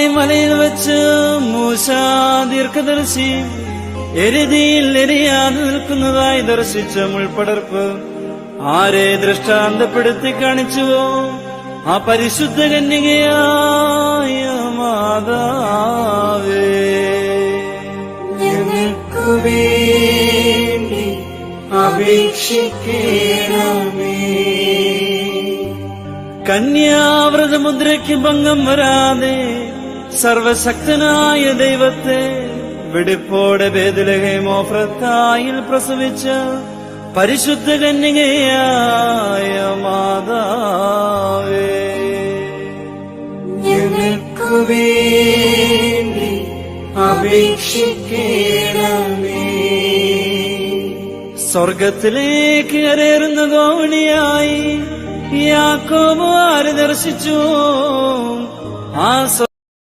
സീനായ് മലയിൽ വെച്ച് മൂശ ദീർഘദർശി എരുതിയിൽ എരിയാതെ നിൽക്കുന്നതായി ദർശിച്ച മുൾപടർപ്പ് ആരെ ദൃഷ്ടാന്തപ്പെടുത്തി കാണിച്ചുവോ? ആ പരിശുദ്ധ കന്യകയായ മാതാവേ. ഞങ്ങൾക്കു വേണ്ടി അപേക്ഷിക്കണമേ. കന്യാവ്രതമുദ്രയ്ക്ക് ഭംഗം വരാതെ സർവശക്തനായ ദൈവത്തെ വെടിപ്പോടെ ബേദലഹേമോഫ്രത്തായിൽ പ്രസവിച്ച പരിശുദ്ധ കന്യകയായ മാതാവേ. ഞങ്ങൾക്കു വേണ്ടി അപേക്ഷിക്കണമേ. സ്വർഗത്തിലേക്ക് കരേറുന്ന ഗോവണിയായി യാക്കോബ് ആര് ദർശിച്ചു? ആ